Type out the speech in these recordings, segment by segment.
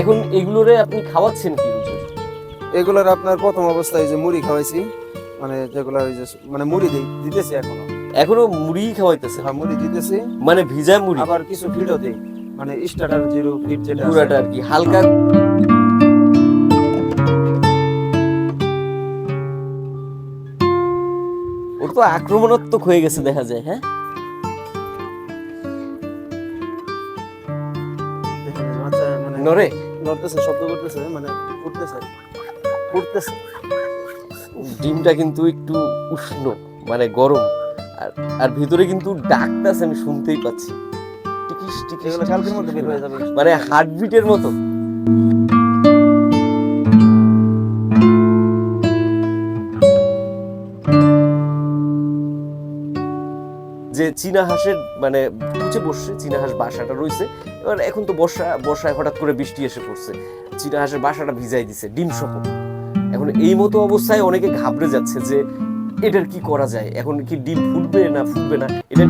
এখন এগুলোরে আপনি খাওয়াচ্ছেন কি হুজুর এগুলোর আপনার প্রথম অবস্থায় যে মুড়ি খাওয়াইছি মানে যেগুলো ওই যে মানে মুড়ি দিই দিতেছি এখনও। এখনও মুড়ি খাওয়াইতেছে? হ্যাঁ মুড়ি দিতেছি। মানে ভিজা মুড়ি? আবার কিছু ফিডও দিই মানে স্টার্টার জিরো ফিট যেটা পুরাটা আর কি হালকা। ওর তো আক্রমণাত্মক হয়ে গেছে দেখা যায় হ্যাঁ? বাচ্চা মানে নরে। নড়তেছে শব্দ করতেছে মানে উঠতেছে উঠতেছে ডিমটা কিন্তু একটু উষ্ণ মানে গরম। আর আর ভিতরে কিন্তু ডাকটাছে আমি শুনতেই পাচ্ছি। টিকিস টিকিস কালকের মধ্যে বের হয়ে যাবে। মানে হার্টবিটের মতো। যে চীনা হাঁসের মানে কুচে বসছে চীনা হাঁস বাসাটা রয়েছে এবার এখন তো বর্ষা, বর্ষায় হঠাৎ করে বৃষ্টি এসে পড়ছে। চিটাহাঁসের বাসাটা ভিজাই দিছে, ডিম সহ। এখন এই মতো অবস্থায় অনেকে ঘাবড়ে যাচ্ছে যে, এটার কি করা যায়? এখন কি ডিম ফুটবে না ফুটবে না? এটা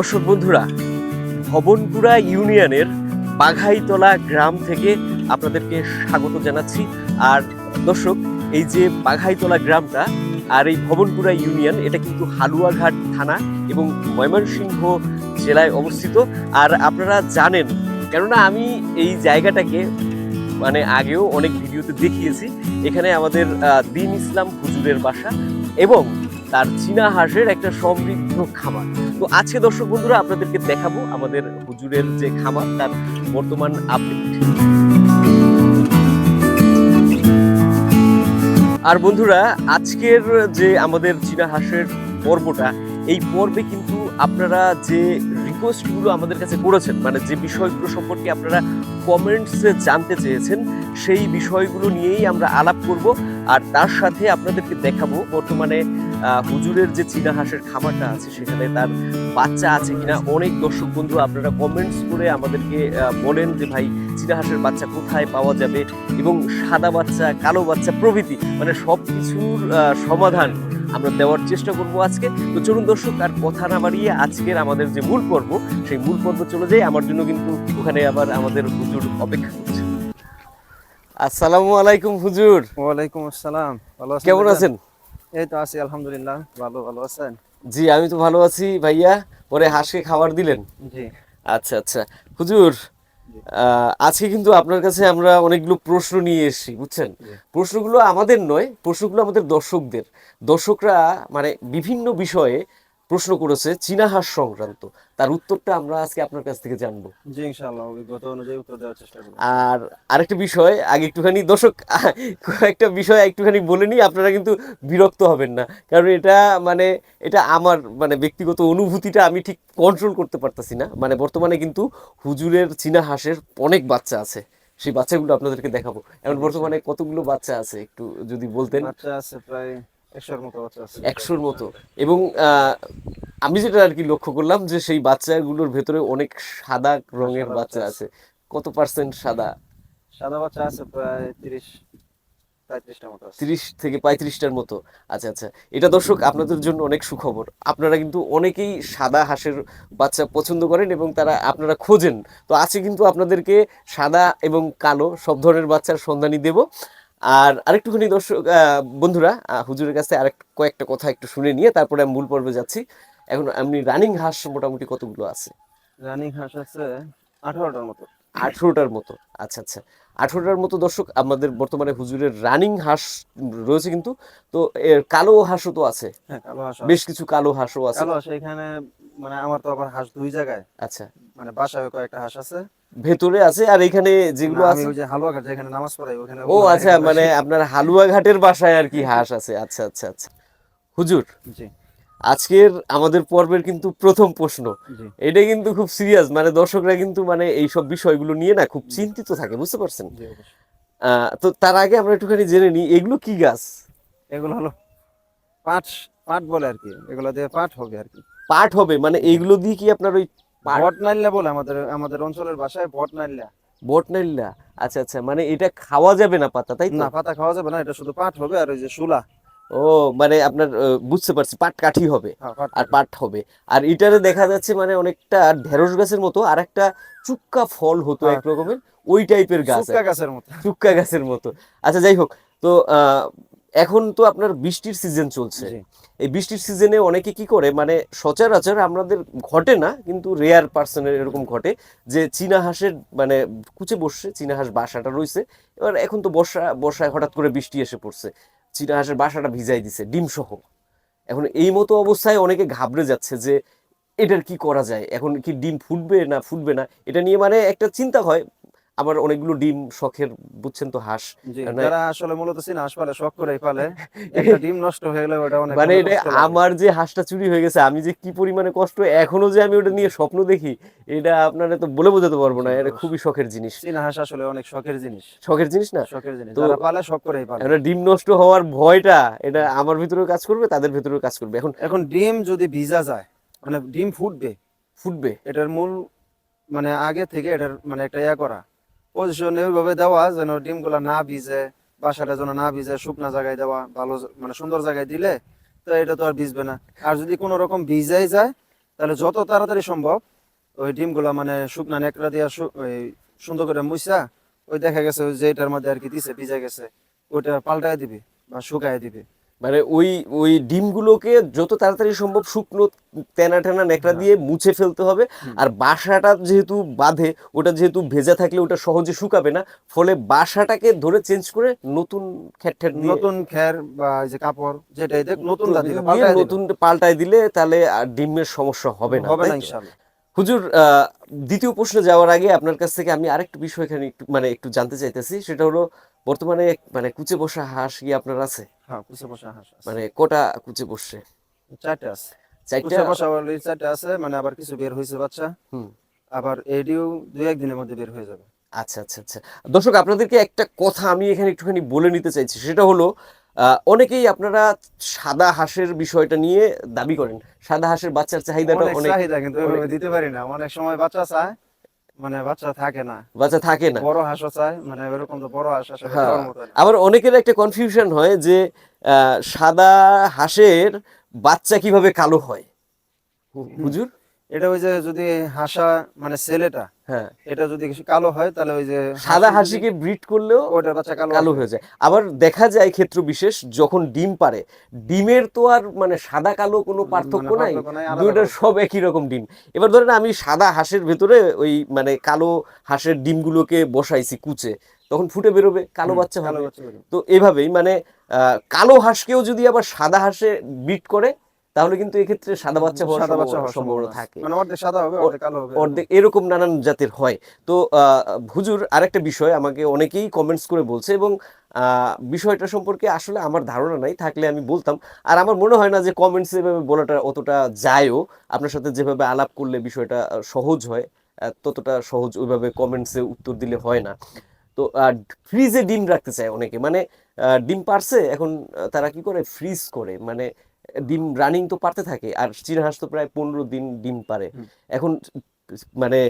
দর্শক বন্ধুরা ভবনপুরা ইউনিয়নের বাঘাইতলা গ্রাম থেকে আপনাদেরকে স্বাগত জানাচ্ছি। আর দর্শক, এই যে বাঘাইতলা গ্রামটা আর এই ভবনপুরা ইউনিয়ন, এটা কিন্তু হালুয়াঘাট থানা এবং ময়মনসিংহ জেলায় অবস্থিত। আর আপনারা জানেন, কেননা আমি এই জায়গাটাকে মানে আগেও অনেক ভিডিওতে দেখিয়েছি। এখানে আমাদের দিন ইসলাম হুজুরের বাসা এবং তার চীনা হাঁসের একটা সমৃদ্ধ খামার। তো আজকে দর্শক বন্ধুরা আপনাদেরকে দেখাবো আমাদের হুজুরের যে খামার, তার বর্তমান আপডেট আর বন্ধুরা, আজকের যে আমাদের চীনা হাঁসের পর্বটা, এই পর্বে কিন্তু আপনারা যে রিকোয়েস্টগুলো আমাদের কাছে করেছেন। মানে যে বিষয়গুলো সম্পর্কে আপনারা কমেন্টসে জানতে চেয়েছেন, সেই বিষয়গুলো নিয়েই আমরা আলাপ করব। আর তার সাথে আপনাদেরকে দেখাবো বর্তমানে হুজুরের যে চীনা হাঁসের খামারটা আছে, সেখানে তার বাচ্চা আছে কিনা। অনেক দর্শক বন্ধু, আপনারা কমেন্টস করে আমাদেরকে বলেন যে ভাই, চীনা হাঁসের বাচ্চা কোথায় পাওয়া যাবে? এবং সাদা বাচ্চা, কালো বাচ্চা প্রভৃতি মানে সব কিছুর সমাধান আমরা দেওয়ার চেষ্টা করব আজকে। তো চলুন দর্শক আর কথা না বাড়িয়ে আজকের আমাদের যে মূল পর্ব সেই মূল পর্ব চলে যাই। আমার জন্য কিন্তু ওখানে আবার আমাদের হুজুর অপেক্ষা করছে। আসসালামু আলাইকুম হুজুর। ওয়ালাইকুম আসসালাম। ভালো আছেন কেমন আছেন? এই তো আছি আলহামদুলিল্লাহ। ভালো ভালো আছেন? জি আমি তো ভালো আছি ভাইয়া। পরে হাঁসকে খাবার দিলেন? জি। আচ্ছা আচ্ছা। হুজুর আজকে কিন্তু আপনার কাছে আমরা অনেকগুলো প্রশ্ন নিয়ে এসেছি বুঝছেন? প্রশ্নগুলো আমাদের নয় প্রশ্নগুলো আমাদের দর্শকদের। দর্শকরা মানে বিভিন্ন বিষয়ে প্রশ্ন করেছে চীনা হাঁস সংক্রান্ত। তার উত্তরটা আমরা আজকে আপনার কাছ থেকে জানব। জি ইনশাআল্লাহ অভিজ্ঞতা অনুযায়ী উত্তর দেওয়ার চেষ্টা করব। আর আরেকটা বিষয় আগে একটুখানি দর্শক কয়েকটা বিষয় একটুখানি বলে নিই আপনারা কিন্তু বিরক্ত হবেন না। কারণ এটা মানে এটা আমার মানে ব্যক্তিগত অনুভূতিটা আমি ঠিক কন্ট্রোল করতে পারতাছি না। মানে বর্তমানে কিন্তু হুজুরের চীনা হাঁসের অনেক বাচ্চা আছে। সেই বাচ্চাগুলো আপনাদেরকে দেখাবো। এখন বর্তমানে কতগুলো বাচ্চা আছে একটু যদি বলতেন। বাচ্চা আছে প্রায় একশোর মতো এবং আমি যেটা আর কি লক্ষ্য করলাম যে সেই বাচ্চাগুলোর ভেতরে অনেক সাদা রঙের বাচ্চা আছে। কত পার্সেন্ট সাদা? সাদা বাচ্চা আছে প্রায় তিরিশ তিরিশ থেকে পঁয়ত্রিশটার মতো। আচ্ছা আচ্ছা। এটা দর্শক আপনাদের জন্য অনেক সুখবর। আপনারা কিন্তু অনেকেই সাদা হাঁসের বাচ্চা পছন্দ করেন এবং তারা আপনারা খোঁজেন। তো আজকে কিন্তু আপনাদেরকে সাদা এবং কালো সব ধরনের বাচ্চার সন্ধানই দেব। আর আরেকটুখানি দর্শক বন্ধুরা হুজুরের কাছে আরেক কয়েকটা কথা একটু শুনে নিয়ে তারপরে আমি মূল পর্বে যাচ্ছি। এখন আপনি রানিং হাঁস মোটামুটি কতগুলো আছে? রানিং হাঁস আছে আঠারোটার মতো। আঠেরোটার মতো আচ্ছা আচ্ছা। আঠেরোটার মতো দর্শক আমাদের বর্তমানে হুজুরের রানিং হাঁস রয়েছে কিন্তু তো এর কালো হাঁসও তো আছে। হ্যাঁ বেশ কিছু কালো হাঁসও আছে। এখানে মানে আমার তো আবার হাঁস দুই জায়গায়। আচ্ছা। মানে বাসায় কয়েকটা হাঁস আছে। ভেতরে আছে আর এখানে যেগুলো আছে ওই যে হালুয়াঘাট যেখানে নামাজ পড়াই ওখানে ও আচ্ছা মানে আপনার হালুয়া ঘাটের বাসায় আর কি হাঁস আছে। আচ্ছা আচ্ছা আচ্ছা। হুজুর জি। আজকের আমাদের পর্বের কিন্তু প্রথম প্রশ্ন। এটা কিন্তু খুব সিরিয়াস মানে দর্শকরা কিন্তু মানে এইসব বিষয়গুলো নিয়ে না খুব চিন্তিত থাকে বুঝতে পারছেন? তো তার আগে আমরা একটুখানি জেনে নিই এগুলো কি গাছ? এগুলো হলো পাট পাট বলে আর কি। এগুলো দিয়ে পাট হবে আর কি। পাট হবে মানে এইগুলো দিয়ে কি আপনার ওই পাট নাইল্লা বলে আমাদের আমাদের অঞ্চলের ভাষায় ভট নাইল্লা বটনাইল্লা আচ্ছা আচ্ছা মানে এটা খাওয়া যাবে না পাতা তাই না পাতা খাওয়া যাবে না এটা শুধু পাট হবে আর ওই যে শুলা ও মানে আপনার বুঝতে পারছি পাট কাঠি হবে হ্যাঁ, আর পাট হবে। আর এটারে দেখা যাচ্ছে মানে অনেকটা ঢেঁড়স গাছের মতো আর একটা চুক্কা ফল হতো হ্যাঁ। এক রকমের ওই টাইপের গাছ শুক্কা গাছের মতো। চুক্কা গাছের মতো। আচ্ছা যাই হোক তো আহ, এখন তো আপনার বৃষ্টির সিজন চলছে। এই বৃষ্টির সিজনে অনেকে কি করে মানে সচরাচর আমাদের ঘটে না কিন্তু রেয়ার পার্সনের এরকম ঘটে যে চীনা হাঁসের মানে কুচে বসছে চীনা হাঁস বাসাটা রয়েছে এবার এখন তো বর্ষা বর্ষায় হঠাৎ করে বৃষ্টি এসে পড়ছে চীনা হাঁসের বাসাটা ভিজাই দিছে ডিম সহ। এখন এই মতো অবস্থায় অনেকে ঘাবড়ে যাচ্ছে যে এটার কি করা যায় এখন কি ডিম ফুটবে না ফুটবে না এটা নিয়ে মানে একটা চিন্তা হয় আবার অনেকগুলো ডিম শখের বুঝছেন তো হাঁস। মানে- যারা আসলে মূলত চীনা হাঁস পালে শখ করে পালে একটা ডিম নষ্ট হয়ে গেলে ওটা অনেক মানে এটা আমার যে হাঁসটা চুরি হয়ে গেছে আমি যে কি পরিমাণে কষ্ট এখনও যে আমি ওটা নিয়ে স্বপ্ন দেখি এটা আপনারা তো বলে বোঝাতে পারব না এটা খুবই শখের জিনিস। চীনা হাঁস আসলে অনেক শখের জিনিস। শখের জিনিস না? শখের জিনিস। তো- যারা পালে শখ করেই পালে। এটা ডিম নষ্ট হওয়ার ভয়টা এটা আমার ভিতরেও কাজ করবে তাদের ভিতরেও কাজ করবে। এখন এখন ডিম যদি ভিজা যায় মানে ডিম ফুটবে ফুটবে। এটার মূল মানে আগে থেকে এটার মানে একটা ইয়া করা পজিশন ওইভাবে দেওয়া যেন ডিমগুলা না ভিজে, বাসাটা যেন না ভিজে, শুকনা জায়গায় দেওয়া, ভালো মানে সুন্দর জায়গায় দিলে, তো এটা তো আর ভিজবে না। আর যদি কোনো রকম ভিজাই যায়, তাহলে যত তাড়াতাড়ি সম্ভব ওই ডিমগুলা মানে শুকনা নেকড়া দিয়া সুন্দর করে মুইসা ওই দেখা গেছে যে এটার মধ্যে আর কি দিছে, ভিজে গেছে, ওইটা পাল্টায় দিবে বা শুকায় দিবে। মানে ওই ওই ডিমগুলোকে যত তাড়াতাড়ি সম্ভব শুকনো তেনা টেনা নেকড়া দিয়ে মুছে ফেলতে হবে। আর বাসাটা যেহেতু বাঁধে ওটা যেহেতু ভেজা থাকলে ওটা সহজে শুকাবে না। ফলে বাসাটাকে ধরে চেঞ্জ করে নতুন খ্যাট নতুন খের বা যে কাপড় যেটা নতুন নতুন পাল্টায় দিলে। তাহলে আর ডিমের সমস্যা হবে না হবে না ইনশাআল্লাহ। হুজুর আহ, দ্বিতীয় প্রশ্নে যাওয়ার আগে আপনার কাছ থেকে আমি আরেকটু বিষয় এখানে একটু মানে একটু জানতে চাইতেছি। সেটা হলো বর্তমানে মানে কুচে বসা হাঁস কি আপনার আছে? হ্যাঁ কুচে বসা হাঁস মানে কটা কুচে বসছে? চারটে আছে। চারটা? বসা অলরেডি চারটে আছে মানে আবার কিছু বের হয়েছে বাচ্চা। হুম। আবার এডিও দুই একদিনের মধ্যে বের হয়ে যাবে। আচ্ছা আচ্ছা আচ্ছা। দর্শক আপনাদেরকে একটা কথা আমি এখানে একটুখানি বলে নিতে চাইছি। সেটা হলো অনেকেই আপনারা সাদা হাঁসের বিষয়টা নিয়ে দাবি করেন। সাদা হাঁসের বাচ্চার চাহিদাটা অনেক অনেক চাহিদা কিন্তু দিতে পারি না। অনেক সময় বাচ্চা চায় মানে বাচ্চা থাকে না। বাচ্চা থাকে না। বড় হাঁসও চায় মানে এরকম তো বড় হাঁস আসলে হ্যাঁ। আবার অনেকের একটা কনফিউশন হয় যে আহ, সাদা হাঁসের বাচ্চা কীভাবে কালো হয়? হুজুর? এটা ওই যে যদি হাসা মানে ছেলেটা হ্যাঁ। এটা যদি কালো হয় তাহলে ওই যে সাদা হাঁসি হাসিকে ব্রিড করলেও ওটার বাচ্চা কালো কালো হয়ে যায়। আবার দেখা যায় ক্ষেত্র বিশেষ যখন ডিম পারে ডিমের তো আর মানে সাদা কালো কোনো পার্থক্য নাই। পার্থক্য নাই, দুইটার সব একই রকম ডিম। এবার ধরেন আমি সাদা হাঁসের ভেতরে ওই মানে কালো হাঁসের ডিমগুলোকে বসাইছি কুচে তখন ফুটে বেরোবে কালো বাচ্চা বাচ্চা তো এভাবেই মানে আহ, কালো হাঁসকেও যদি আবার সাদা হাঁসে বিট করে তাহলে কিন্তু এক্ষেত্রে সাদা বাচ্চা হওয়ার সাদা বাচ্চা সম্ভাবনা- থাকে। মানে অর্ধেক সাদা হবে অর্ধেক কালো হবে। অর্ধেক এরকম নানান জাতের হয়। তো হুজুর আরেকটা বিষয় আমাকে অনেকেই কমেন্টস করে বলছে এবং বিষয়টা সম্পর্কে আসলে আমার ধারণা নাই থাকলে আমি বলতাম। আর আমার মনে হয় না যে কমেন্টস এভাবে বলাটা অতটা যায়ও। আপনার সাথে যেভাবে আলাপ করলে বিষয়টা সহজ হয় ততটা সহজ ওইভাবে কমেন্টসে উত্তর দিলে হয় না। তো ফ্রিজে ডিম রাখতে চায় অনেকে। মানে আহ, ডিম পারছে এখন তারা কি করে? ফ্রিজ করে। মানে ডিম রানিং তো পারতে থাকে আর চীনা হাঁস তো প্রায় পনেরো দিন ডিম পারে। এখন মানে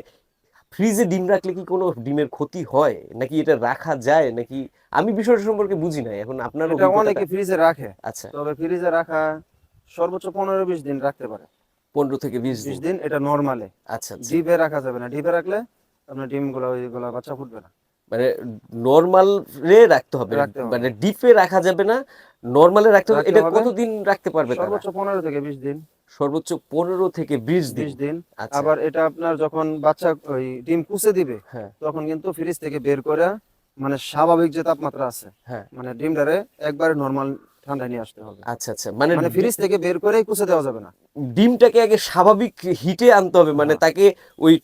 ফ্রিজে ডিম রাখলে কি কোনো ডিমের ক্ষতি হয়? নাকি এটা রাখা যায়? নাকি আমি বিষয়টা সম্পর্কে বুঝি নাই এখন আপনার অনেকে ফ্রিজে রাখে। আচ্ছা। তবে ফ্রিজে রাখা সর্বোচ্চ পনেরো বিশ দিন রাখতে পারে। পনেরো থেকে বিশ বিশ দিন এটা নর্মালে আচ্ছা আচ্ছা। ডিপে রাখা যাবে না। ডিপে রাখলে আপনার ডিমগুলো ওইগুলো বাচ্চা ফুটবে না। মানে নর্মাল রে রাখতে হবে। মানে ডিপে রাখা যাবে না নর্মালে রাখতে হবে। এটা কতদিন রাখতে পারবে সর্বোচ্চ পনেরো থেকে বিশ দিন। সর্বোচ্চ পনেরো থেকে বিশ দিন। দিন। আচ্ছা। আবার এটা আপনার যখন বাচ্চা ওই ডিম কুচে দিবে হ্যাঁ। তখন কিন্তু ফ্রিজ থেকে বের করে মানে স্বাভাবিক যে তাপমাত্রা আছে হ্যাঁ। মানে ডিমটারে একবারে নর্মাল ঠান্ডায় নিয়ে আসতে হবে। আচ্ছা আচ্ছা। মানে মানে ফ্রিজ থেকে বের করেই কুচে দেওয়া যাবে না। ডিমটাকে আগে স্বাভাবিক হিটে আনতে হবে। মানে হ্যাঁ। তাকে ওই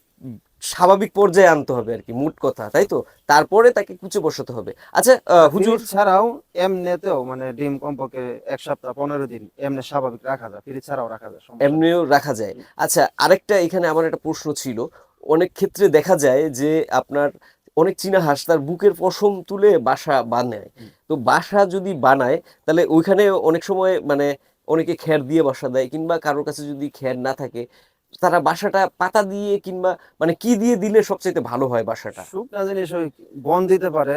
স্বাভাবিক পর্যায়ে আনতে হবে আর কি মোট কথা তাই তো? তারপরে তাকে কুচে বসাতে হবে। আচ্ছা হুজুর ছাড়াও এমনিতেও মানে ডিম কমপক্ষে এক সপ্তাহ পনেরো দিন এমনি স্বাভাবিক রাখা যায় ফ্রিজ ছাড়াও রাখা যায় এমনিও রাখা যায়। আচ্ছা আরেকটা এখানে আমার একটা প্রশ্ন ছিল। অনেক ক্ষেত্রে দেখা যায় যে আপনার অনেক চীনা হাঁস তার বুকের পশম তুলে বাসা বানায়। তো বাসা যদি বানায় তাহলে ওইখানে অনেক সময় মানে অনেকে খ্যার দিয়ে বাসা দেয় কিংবা কারোর কাছে যদি খ্যার না থাকে তারা বাসাটা পাতা দিয়ে কিংবা মানে কি দিয়ে দিলে সবচেয়ে ভালো হয় বাসাটা? শুকনা জিনিস ওই বন দিতে পারে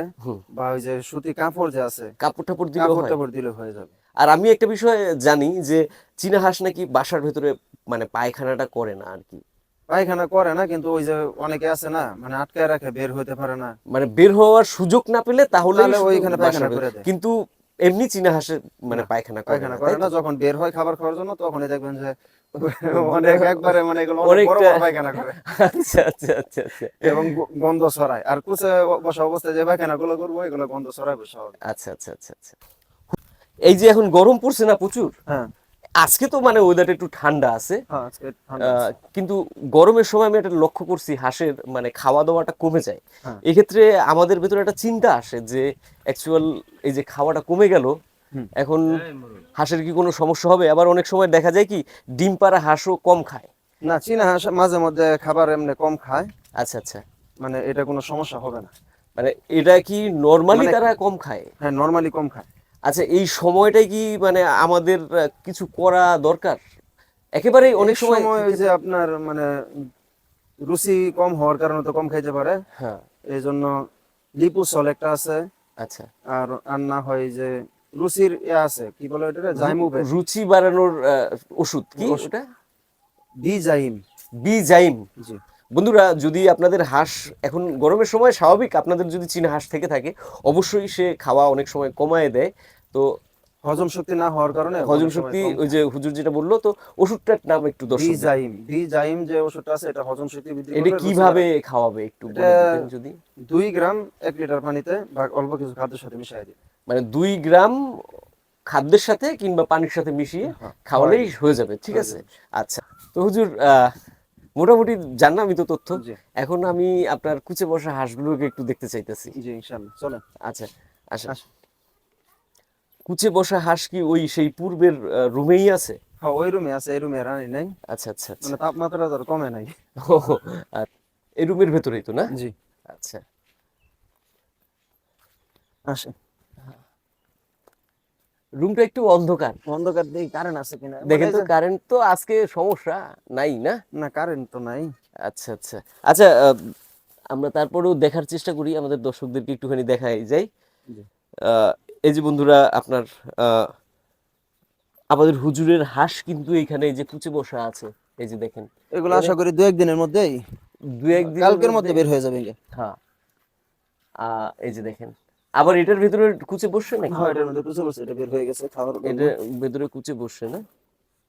বা ওই যে সুতি কাপড় যে আছে কাপড় টাপড় দিলেও কাপড় টাপড় দিলে হয়ে যাবে। আর আমি একটা বিষয় জানি যে চীনা হাঁস নাকি বাসার ভেতরে মানে পায়খানাটা করে না আর কি? পায়খানা করে না কিন্তু ওই যে অনেকে আছে না মানে আটকায় রাখে বের হইতে পারে না। মানে বের হওয়ার সুযোগ না পেলে তাহলে ওইখানে পায়খানা করে দেয়। কিন্তু এমনি চীনা হাঁসের মানে পায়খানা পায়খানা করে না যখন বের হয় খাবার খাওয়ার জন্য তখনই দেখবেন যে অনেক একবারে মানে এগুলো অনেক বড় বড় পায়খানা করে। আচ্ছা আচ্ছা আচ্ছা আচ্ছা। এবং গন্ধ ছড়ায়। আর কুচে বসা অবস্থায় যে পায়খানা করব এগুলো গন্ধ ছড়ায় বসা আচ্ছা আচ্ছা আচ্ছা আচ্ছা। এই যে এখন গরম পড়ছে না প্রচুর? হ্যাঁ। আজকে তো মানে ওয়েদারটা একটু ঠান্ডা আছে। হ্যাঁ আহ, কিন্তু গরমের সময় আমি এটা লক্ষ্য করছি হাঁসের মানে খাওয়া দাওয়াটা কমে যায়। হ্যাঁ। এক্ষেত্রে আমাদের ভেতরে একটা চিন্তা আসে যে অ্যাকচুয়াল এই যে খাওয়াটা কমে গেল। এখন হাঁসের কি কোনো সমস্যা হবে? আবার অনেক সময় দেখা যায় কি ডিম পাড়া হাঁসও কম খায়। না চীনা হাঁস মাঝে মধ্যে খাবার এমনি কম খায়। আচ্ছা আচ্ছা। মানে এটা কোনো সমস্যা হবে না। মানে এটা কি নর্মালি মানে- তারা কম খায়? হ্যাঁ নর্মালি কম খায়। আচ্ছা এই সময়টাই কি মানে আমাদের কিছু করা দরকার? একেবারেই অনেক সময় ওই যে আপনার মানে রুচি কম হওয়ার কারণে তো কম খাইতে পারে। হ্যাঁ। এই জন্য লিপু সল একটা আছে। আচ্ছা। আর আর না হয় যে রুচির ইয়ে আছে কি বলে এটা রুচি বাড়ানোর ওষুধ কি। ওটা? জি। বন্ধুরা যদি আপনাদের হাঁস এখন গরমের সময় স্বাভাবিক আপনাদের যদি চীনা হাঁস থেকে থাকে অবশ্যই সে খাওয়া অনেক সময় কমায় দেয়। তো হজম শক্তি না হওয়ার কারণে হজম শক্তি ওই যে হুজুর যেটা বলল তো ওষুধটার নাম একটু বি দর্শক জাইম। বি জাইম যে ওষুধটা আছে এটা হজম শক্তি বৃদ্ধি এটা কীভাবে খাওয়াবে একটু যদি। দুই গ্রাম এক লিটার পানিতে বা অল্প কিছু খাদ্যের সাথে মিশিয়ে দিই মানে দুই গ্রাম খাদ্যের সাথে কিংবা পানির সাথে মিশিয়ে হ্যাঁ, খাওয়ালেই হয়ে যাবে ঠিক আছে? আচ্ছা তো হুজুর মোটামুটি জানলাম আমি তো তথ্য। এখন আমি আপনার কুচে বসা হাঁসগুলোকে একটু দেখতে চাইতেছি। জি ইনশাআল্লাহ চলেন। আচ্ছা আচ্ছা কুচে বসা হাঁস কি ওই সেই পূর্বের রুমেই আছে? হ্যাঁ ওই রুমে আছে এই রুমে রানি নাই। আচ্ছা আচ্ছা আচ্ছা। মানে তাপমাত্রা তো আর কমে নাই। ও, আর এই রুমের ভেতরেই তো না? জি। আচ্ছা। আসেন। রুমটা একটু অন্ধকার। অন্ধকার দিই কারেন্ট আছে কিনা? দেখেন মানে তো কারেন্ট তো আজকে সমস্যা নাই না? না কারেন্ট তো নাই। আচ্ছা আচ্ছা। আচ্ছা আমরা তারপরেও দেখার চেষ্টা করি আমাদের দর্শকদেরকে একটুখানি দেখাই যাই। এই যে বন্ধুরা আপনার আমাদের হুজুরের হাঁস কিন্তু এইখানে এই যে কুচে বসা আছে এই যে দেখেন। এগুলো আশা করি দু একদিনের মধ্যেই দু একদিন কালকের মধ্যে বের হয়ে যাবে। হ্যাঁ। এই যে দেখেন আবার এটার ভিতরে কুচে বসছে নাকি? হ্যাঁ এটার মধ্যে বুঝতে পারছি এটা বের হয়ে গেছে খাবার এটা ভেতরে কুচে বসছে না?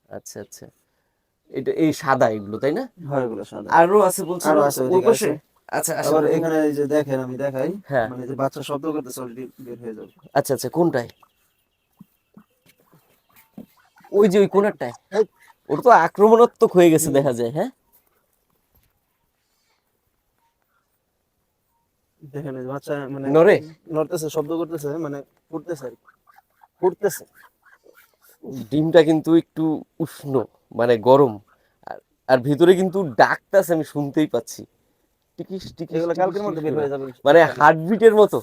আচ্ছা আচ্ছা। এটা এই সাদা এগুলো তাই না? হয় এগুলো সাদা। আরও আছে বলছেন আরও আছে, ওই পাশে? আচ্ছা আচ্ছা। আবার এখানে এই যে দেখেন আমি দেখাই। হ্যাঁ। মানে যে বাচ্চা শব্দ করতেছে অলরেডি বের হয়ে যাবে। আচ্ছা আচ্ছা কোনটায়? ওই যে ওই কোনারটায়? ওটা তো আক্রমণাত্মক হয়ে গেছে দেখা যায় হ্যাঁ? দেখেন বাচ্চা মানে নড়ে? নড়তেছে শব্দ করতেছে মানে ফুটতেছে আর ফুটতেছে। ডিমটা কিন্তু একটু উষ্ণ মানে গরম। আর আর ভিতরে কিন্তু ডাকটাছে আমি শুনতেই পাচ্ছি। টিকিস টিকিস এগুলো কালকের মধ্যে বের হয়ে যাবে। মানে হার্টবিটের মতো।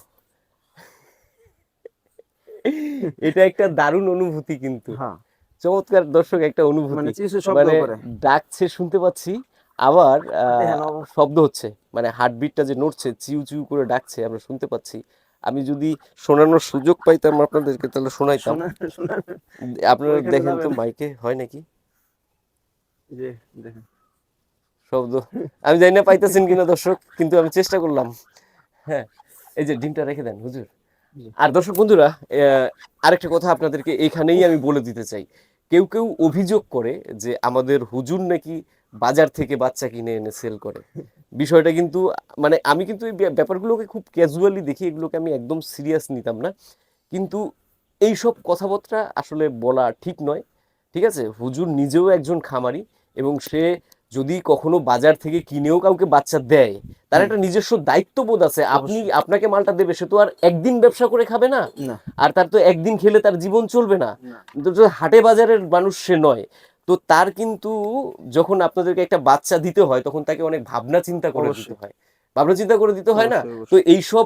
এটা একটা দারুণ অনুভূতি কিন্তু। হ্যাঁ। চমৎকার দর্শক একটা মানে অনুভূতি শব্দ মানে ডাকছে শুনতে পাচ্ছি। আবার শব্দ হচ্ছে মানে হার্টবিটটা যে নড়ছে চিউ চিউ করে ডাকছে আমরা শুনতে পাচ্ছি। আমি যদি শোনানোর সুযোগ পাইতাম আপনাদেরকে তাহলে শোনাইতাম। শোনা শোনা। আপনারা দেখেন তো মাইকে হয় নাকি? শব্দ। আমি জানি না পাইতেছেন কিনা দর্শক কিন্তু আমি চেষ্টা করলাম। হ্যাঁ এই যে ডিমটা রেখে দেন হুজুর। আর দর্শক বন্ধুরা আরেকটা কথা আপনাদেরকে এখানেই আমি বলে দিতে চাই। কেউ কেউ অভিযোগ করে যে আমাদের হুজুর নাকি বাজার থেকে বাচ্চা কিনে এনে সেল করে। বিষয়টা কিন্তু মানে আমি কিন্তু এই ব্যাপারগুলোকে খুব ক্যাজুয়ালি দেখি এগুলোকে আমি একদম সিরিয়াস নিতাম না। কিন্তু এই সব কথাবার্তা আসলে বলা ঠিক নয় ঠিক আছে? হুজুর নিজেও একজন খামারি এবং সে যদি কখনো বাজার থেকে কিনেও কাউকে বাচ্চা দেয় তার একটা নিজস্ব দায়িত্ববোধ আছে। আপনি আপনাকে মালটা দেবে সে তো আর একদিন ব্যবসা করে খাবে না। আর তার তো একদিন খেলে তার জীবন চলবে না। হাটে বাজারের মানুষ সে নয়। তো তার কিন্তু যখন আপনাদেরকে একটা বাচ্চা দিতে হয় তখন তাকে অনেক ভাবনা চিন্তা করে দিতে হয়। ভাবনা চিন্তা করে দিতে হয় না? তো এইসব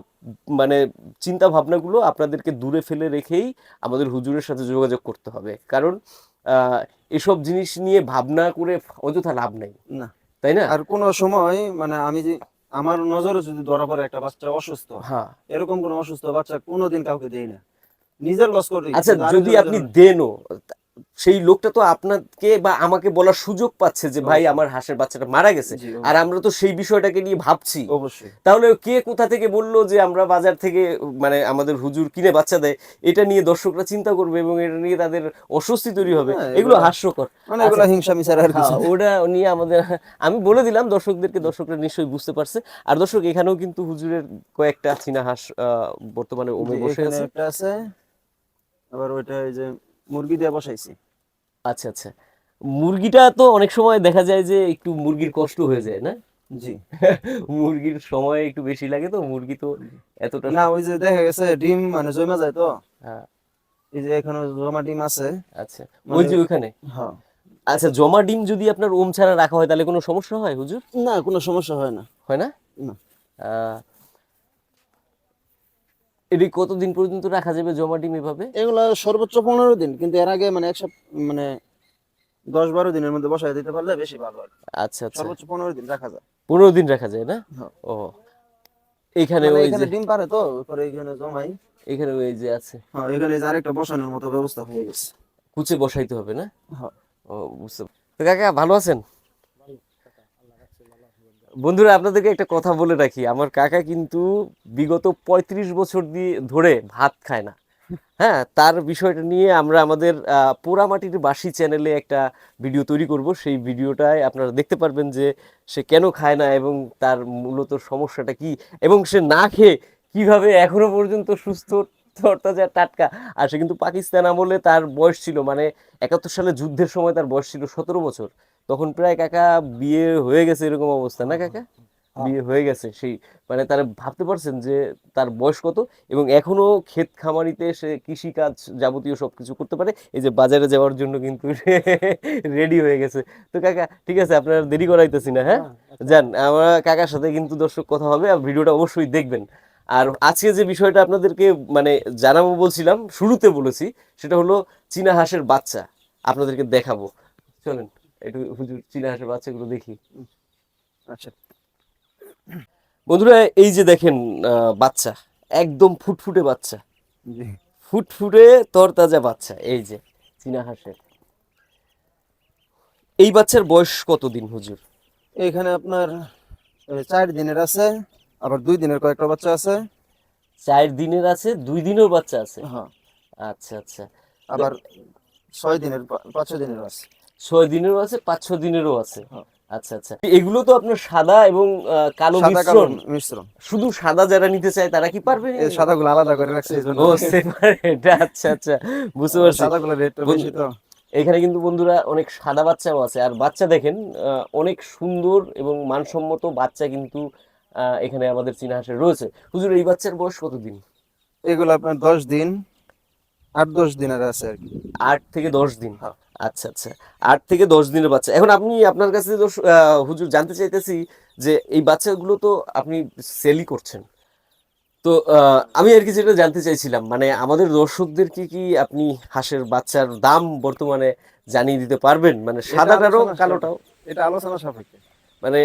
মানে চিন্তা ভাবনাগুলো আপনাদেরকে দূরে ফেলে রেখেই আমাদের হুজুরের সাথে যোগাযোগ করতে হবে। কারণ আহ, এসব জিনিস নিয়ে ভাবনা করে অযথা লাভ নেই। না। তাই না? আর কোনো সময় মানে আমি যে আমার নজরে যদি ধরা পড়ে একটা বাচ্চা অসুস্থ হ্যাঁ। এরকম কোনো অসুস্থ বাচ্চা কোনোদিন কাউকে দেই না। নিজের লস করি আচ্ছা যদি আপনি দেনও সেই লোকটা তো আপনাকে বা আমাকে বলার সুযোগ পাচ্ছে যে ভাই আমার হাঁসের বাচ্চাটা মারা গেছে। আর আমরা তো সেই বিষয়টাকে নিয়ে ভাবছি। অবশ্যই। তাহলে কে কোথা থেকে বলল যে আমরা বাজার থেকে মানে আমাদের হুজুর কিনে বাচ্চা দেয়? এটা নিয়ে দর্শকরা চিন্তা করবে এবং এটা নিয়ে তাদের অস্বস্তি তৈরি হবে। হ্যাঁ, এগুলো হাস্যকর। মানে কিছু হ্যাঁ, ওটা নিয়ে আমাদের আমি বলে দিলাম দর্শকদেরকে দর্শকরা নিশ্চয়ই বুঝতে পারছে। আর দর্শক এখানেও কিন্তু হুজুরের কয়েকটা চীনা হাঁস আহ, বর্তমানে ওমে বসে আছে। আবার ওইটা এই যে মুরগি দিয়ে বসাইছি। আচ্ছা আচ্ছা। মুরগিটা তো অনেক সময় দেখা যায় যে একটু মুরগির কষ্ট হয়ে যায় না? জি। মুরগির সময় একটু বেশি লাগে তো মুরগি তো এতটা না ওই যে দেখা গেছে ডিম মানে জমা যায় তো। হ্যাঁ, এই যে এখানে জমা ডিম আছে। আচ্ছা। মানে- ওই যে ওখানে হ্যাঁ। আচ্ছা জমা ডিম যদি আপনার ওম ছাড়া রাখা হয় তাহলে কোনো সমস্যা হয় হুজুর? না কোনো সমস্যা হয় না। হয় না? না। এটি কতদিন পর্যন্ত রাখা যাবে জমা ডিম এভাবে? এগুলা সর্বোচ্চ পনেরো দিন কিন্তু এর আগে মানে এক মানে দশ বারো দিনের মধ্যে বসাই দিতে পারলে বেশি ভালো হয়। আচ্ছা আচ্ছা। সর্বোচ্চ পনেরো দিন রাখা যায়। পনেরো দিন রাখা যায় না? হ্যাঁ। ও এখানে মানে ওই যে ডিম পারে তো পরে এখানে জমাই। এখানে ওই যে আছে। হ্যাঁ এখানে যে আরেকটা বসানোর মতো ব্যবস্থা হয়ে গেছে। কুচে বসাইতে হবে না? হ্যাঁ। ও বুঝতে কাকা ভালো আছেন? বন্ধুরা, আপনাদেরকে একটা কথা বলে রাখি। আমার কাকা কিন্তু বিগত পঁয়ত্রিশ বছর দিয়ে ধরে ভাত খায় না। হ্যাঁ তার বিষয়টা নিয়ে আমরা আমাদের পোড়ামাটির বাসি চ্যানেলে একটা ভিডিও তৈরি করব। সেই ভিডিওটায় আপনারা দেখতে পারবেন যে সে কেন খায় না এবং তার মূলত সমস্যাটা কি এবং সে না খেয়ে কীভাবে এখনও পর্যন্ত সুস্থ, তরতাজা, টাটকা। আর সে কিন্তু পাকিস্তান আমলে তার বয়স ছিল মানে একাত্তর সালে যুদ্ধের সময় তার বয়স ছিল সতেরো বছর। তখন প্রায় কাকা বিয়ে হয়ে গেছে এরকম অবস্থা না কাকা? বিয়ে হয়ে গেছে সেই মানে তারা ভাবতে পারছেন যে তার বয়স কত এবং এখনও ক্ষেত খামারিতে সে কৃষি কাজ যাবতীয় সবকিছু করতে পারে। এই যে বাজারে যাওয়ার জন্য কিন্তু রেডি হয়ে গেছে। তো কাকা ঠিক আছে আপনার দেরি করাইতেছি না হ্যাঁ? যান আমরা কাকার সাথে কিন্তু দর্শক কথা হবে আর ভিডিওটা অবশ্যই দেখবেন। আর আজকে যে বিষয়টা আপনাদেরকে মানে জানাব বলছিলাম শুরুতে বলেছি সেটা হলো চীনা হাঁসের বাচ্চা আপনাদেরকে দেখাবো। চলেন। একটু হুজুর চীনা হাঁসের বাচ্চাগুলো দেখি। আচ্ছা। বন্ধুরা এই যে দেখেন বাচ্চা একদম ফুটফুটে বাচ্চা। ফুটফুটে তরতাজা বাচ্চা এই যে চীনা হাঁসের। এই বাচ্চার বয়স কতদিন হুজুর? এখানে আপনার চার দিনের আছে আবার দুই দিনের কয়েকটা বাচ্চা আছে। চার দিনের আছে দুই দিনের বাচ্চা আছে? হ্যাঁ। আচ্ছা আচ্ছা। আবার ছয় দিনের পাঁচ দিনের আছে। ছয় দিনেরও আছে পাঁচ ছ দিনেরও আছে। হ্যাঁ। আচ্ছা আচ্ছা। এগুলো তো আপনার সাদা এবং কালো মিশ্রণ। মিশ্রণ। শুধু সাদা যারা নিতে চায় তারা কি পারবে? সাদাগুলো আলাদা করে রাখছে এই জন্য। ও সেপারেট আচ্ছা আচ্ছা। বুঝতে পারছি। সাদাগুলো রেটটা বেশি তো। এখানে কিন্তু বন্ধুরা অনেক সাদা বাচ্চাও আছে। আর বাচ্চা দেখেন আহ, অনেক সুন্দর এবং মানসম্মত বাচ্চা কিন্তু আহ, এখানে আমাদের চীনা হাঁসের রয়েছে। হুজুর এই বাচ্চার বয়স কতদিন? এগুলো আপনার দশ দিন আট দশ দিনের আছে আর কি। আট থেকে দশ দিন। হ্যাঁ। আচ্ছা আচ্ছা। আট থেকে দশ দিনের বাচ্চা। এখন আপনি আপনার কাছে হুজুর জানতে চাইতেছি যে এই বাচ্চাগুলো তো আপনি সেলই করছেন। তো আমি আর কি যেটা জানতে চাইছিলাম মানে আমাদের দর্শকদেরকে কি আপনি হাঁসের বাচ্চার দাম বর্তমানে জানিয়ে দিতে পারবেন? মানে সাদাটারও কালোটাও? এটা আলোচনা সাপেক্ষে। মানে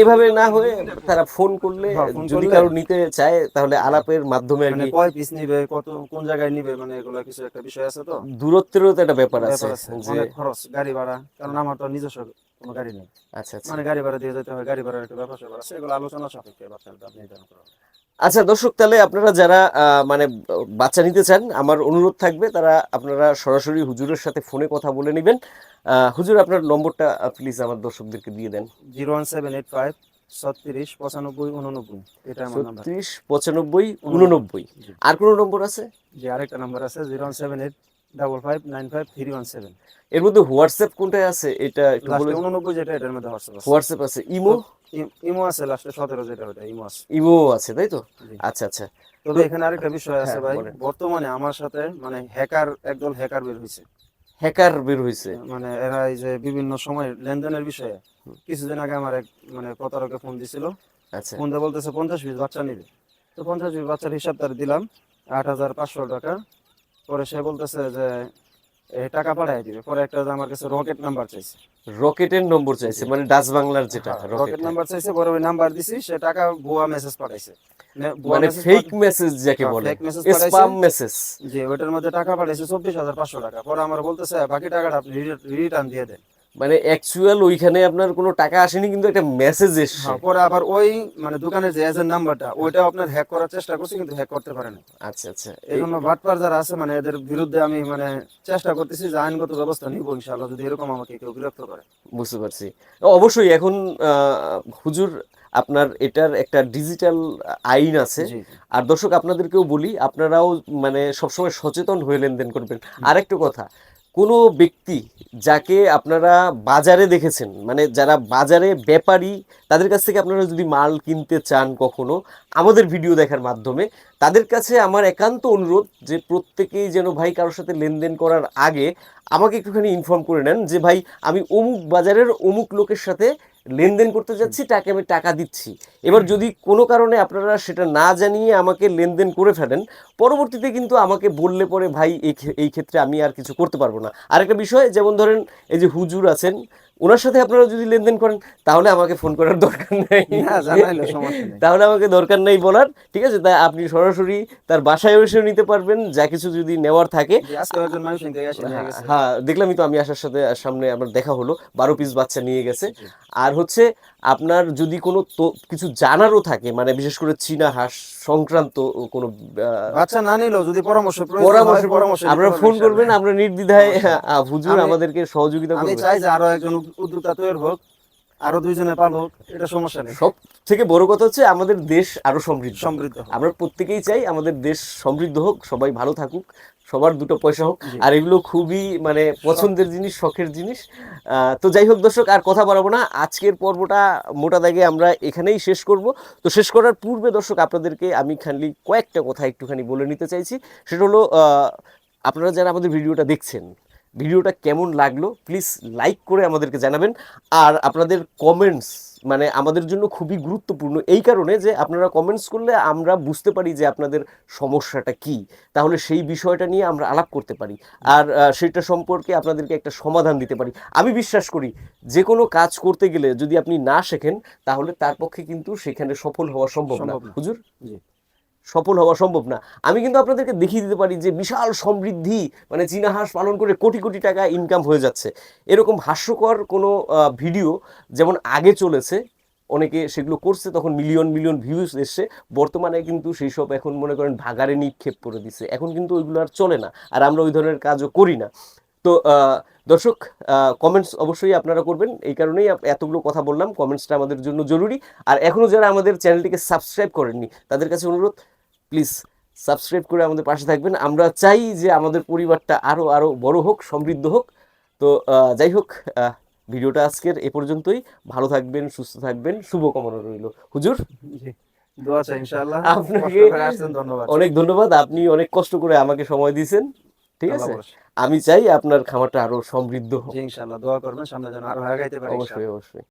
এভাবে না হয়ে তারা ফোন করলে হ্যাঁ, যদি কারও নিতে চায় তাহলে আলাপের মাধ্যমে আর মানে কি। কয় পিস নিবে কত কোন জায়গায় নিবে মানে এগুলো কিছু একটা বিষয় আছে তো? দূরত্বেরও তো একটা ব্যাপার আছে যে খরচ গাড়ি ভাড়া কারণ আমার তো নিজস্ব কোনো গাড়ি নেই। আচ্ছা আচ্ছা। মানে গাড়ি ভাড়া দিয়ে যেতে হয় গাড়ি ভাড়ার একটা ব্যাপার আছে এগুলো আলোচনা সাপেক্ষে বাচ্চাদের দাম নির্ধারণ করা হয়। আচ্ছা দর্শক তাহলে আপনারা যারা মানে বাচ্চা নিতে চান আমার অনুরোধ থাকবে তারা আপনারা সরাসরি হুজুরের সাথে ফোনে কথা বলে নেবেন। আহ, হুজুর আপনার নম্বরটা প্লিজ আমার দর্শকদেরকে দিয়ে দেন। Zero one seven eight five ছত্রিশ পঁচানব্বই উননব্বই এটা আমার নাম্বার ছত্রিশ পঁচানব্বই উননব্বই। আর কোনো নম্বর আছে? যে আরেকটা নম্বর আছে zero one seven eight double five nine five three one seven এর মধ্যে হোয়াটসঅ্যাপ কোনটায় আছে? এটা একটু বলে উননব্বই যেটা এটার মধ্যে হোয়াটসঅ্যাপ হোয়াটসঅ্যাপ আছে। ইমো? ইমো আছে লাস্টে সতেরো যেটা ওটা ইমো আছে। ইমো আছে তাই তো? আচ্ছা আচ্ছা। তবে এখানে আরেকটা বিষয় আছে হ্যাঁ, ভাই। বর্তমানে আমার সাথে মানে হ্যাকার একদল হ্যাকার বের হয়েছে হ্যাকার বের হয়েছে মানে এরা এই যে বিভিন্ন সময় লেনদেনের বিষয়ে কিছুদিন আগে আমার এক মানে প্রতারকে ফোন দিছিল। আচ্ছা। ফোন দিয়ে বলতেছে পঞ্চাশ পিস বাচ্চা নিবে। তো পঞ্চাশ পিস বাচ্চার হিসাব তার দিলাম আট হাজার পাঁচশো টাকা। পরে সে বলতেছে যে টাকা পাঠাই দিবে। পরে একটা আমার কাছে রকেট নাম্বার চাইছে। রকেটের নম্বর চাইছে মানে ডাচ বাংলার যেটা হ্যাঁ, রকেট রকেট নাম্বার চাইছে পরে ওই নাম্বার দিছি সে টাকা ভুয়া মেসেজ পাঠাইছে। মানে ফেক মেসেজ যাকে হ্যাঁ, বলে। স্প্যাম মেসেজ যে ওটার মধ্যে টাকা পাঠাইছে চব্বিশ হাজার পাঁচশো টাকা। পরে আমার বলতেছে বাকি টাকাটা আপনি রিটার্ন দিয়ে দেন। মানে অ্যাকচুয়াল ওইখানে আপনার কোনো টাকা আসেনি কিন্তু একটা মেসেজ এসছে। হ্যাঁ, পরে আবার ওই মানে দোকানের যে এজেন্ট নাম্বারটা ওইটাও আপনার হ্যাক করার চেষ্টা করছে কিন্তু হ্যাক করতে পারে না। আচ্ছা আচ্ছা। এই জন্য বাটপার যারা আছে মানে এদের বিরুদ্ধে আমি মানে চেষ্টা করতেছি যে আইনগত ব্যবস্থা নিব ইনশাআল্লাহ যদি এরকম আমাকে কেউ বিরক্ত করে। বুঝতে পারছি। অবশ্যই এখন হুজুর আপনার এটার একটা ডিজিটাল আইন আছে। আর দর্শক আপনাদেরকেও বলি আপনারাও মানে সবসময় সচেতন হয়ে লেনদেন করবেন। আরেকটা কথা কোনো ব্যক্তি যাকে আপনারা বাজারে দেখেছেন মানে যারা বাজারে ব্যাপারী, তাদের কাছ থেকে আপনারা যদি মাল কিনতে চান কখনো, আমাদের ভিডিও দেখার মাধ্যমে, তাদের কাছে আমার একান্ত অনুরোধ যে প্রত্যেকেই যেন ভাই কারোর সাথে লেনদেন করার আগে আমাকে একটুখানি ইনফর্ম করে নেন যে, ভাই, আমি অমুক বাজারের অমুক লোকের সাথে লেনদেন করতে যাচ্ছি তাকে আমি টাকা দিচ্ছি। এবার যদি কোনো কারণে আপনারা সেটা না জানিয়ে আমাকে লেনদেন করে ফেলেন পরবর্তীতে কিন্তু আমাকে বললে পরে ভাই এই এই ক্ষেত্রে আমি আর কিছু করতে পারব না। আরেকটা বিষয় যেমন ধরেন এই যে হুজুর আছেন ওনার সাথে আপনারা যদি লেনদেন করেন তাহলে আমাকে ফোন করার দরকার নেই। তাহলে আমাকে দরকার নেই বলার ঠিক আছে? তাই আপনি সরাসরি তার বাসায় এসেও নিতে পারবেন যা কিছু যদি নেওয়ার থাকে। হ্যাঁ দেখলামই তো আমি আসার সাথে সামনে আমার দেখা হলো বারো পিস বাচ্চা নিয়ে গেছে। আর হচ্ছে আপনার যদি কোনো কিছু জানারও থাকে মানে বিশেষ করে চীনা হাঁস সংক্রান্ত কোনো বাচ্চা না নিলেও যদি পরামর্শ পরামর্শ পরামর্শ আপনারা ফোন করবেন আমরা নির্দ্বিধায় হুজুর আমাদেরকে সহযোগিতা আমি চাই যে আরও একজন উদ- উদ্যোক্তা তৈরি হোক আরও দুইজনে পালক এটা সমস্যা নেই। সব থেকে বড় কথা হচ্ছে আমাদের দেশ আরও সমৃদ্ধ। সমৃদ্ধ আমরা প্রত্যেকেই চাই আমাদের দেশ সমৃদ্ধ হোক সবাই ভালো থাকুক। সবার দুটো পয়সা হোক। আর এগুলো খুবই মানে পছন্দের জিনিস শখের জিনিস। তো যাই হোক দর্শক আর কথা বাড়াবো না। আজকের পর্বটা মোটা দাগে আমরা এখানেই শেষ করব। তো শেষ করার পূর্বে দর্শক আপনাদেরকে আমি খানলি কয়েকটা কথা একটুখানি বলে নিতে চাইছি। সেটা হলো আপনারা যারা আমাদের ভিডিওটা দেখছেন ভিডিওটা কেমন লাগল প্লিজ লাইক করে আমাদেরকে জানাবেন। আর আপনাদের কমেন্টস মানে আমাদের জন্য খুবই গুরুত্বপূর্ণ এই কারণে যে আপনারা কমেন্টস করলে আমরা বুঝতে পারি যে আপনাদের সমস্যাটা কি। তাহলে সেই বিষয়টা নিয়ে আমরা আলাপ করতে পারি। আর সেটা সম্পর্কে আপনাদেরকে একটা সমাধান দিতে পারি। আমি বিশ্বাস করি যে কোনো কাজ করতে গেলে যদি আপনি না শেখেন তাহলে তার পক্ষে কিন্তু সেখানে সফল হওয়া সম্ভব না। সম্ভব না। হুজুর? জি। সফল হওয়া সম্ভব না। আমি কিন্তু আপনাদেরকে দেখিয়ে দিতে পারি যে বিশাল সমৃদ্ধি মানে চীনা হাঁস পালন করে কোটি কোটি টাকা ইনকাম হয়ে যাচ্ছে। এরকম হাস্যকর কোনো ভিডিও যেমন আগে চলেছে, অনেকে সেগুলো করছে, তখন মিলিয়ন মিলিয়ন ভিউজ এসছে। বর্তমানে কিন্তু সেই সব এখন মনে করেন ভাগারে নিক্ষেপ করে দিছে। এখন কিন্তু ওইগুলো আর চলে না, আর আমরা ওই ধরনের কাজও করি না। তো দর্শক কমেন্টস অবশ্যই আপনারা করবেন। এই কারণেই এতগুলো কথা বললাম। কমেন্টসটা আমাদের জন্য জরুরি। আর এখনও যারা আমাদের চ্যানেলটিকে সাবস্ক্রাইব করেননি, তাদের কাছে অনুরোধ প্লিজ সাবস্ক্রাইব করে আমাদের পাশে থাকবেন। আমরা চাই যে আমাদের পরিবারটা আরও আরও বড় হোক সমৃদ্ধ হোক। তো যাই হোক ভিডিওটা আজকের এ পর্যন্তই। ভালো থাকবেন সুস্থ থাকবেন। শুভকামনা রইল। হুজুর? আপনাকে অনেক ধন্যবাদ। আপনি অনেক কষ্ট করে আমাকে সময় দিয়েছেন। ঠিক আছে? আমি চাই আপনার খামারটা আরও সমৃদ্ধ হোক। ইনশাআল্লাহ। দোয়া করবেন সামনে যেন আরও আগাইতে পারি অবশ্যই অবশ্যই।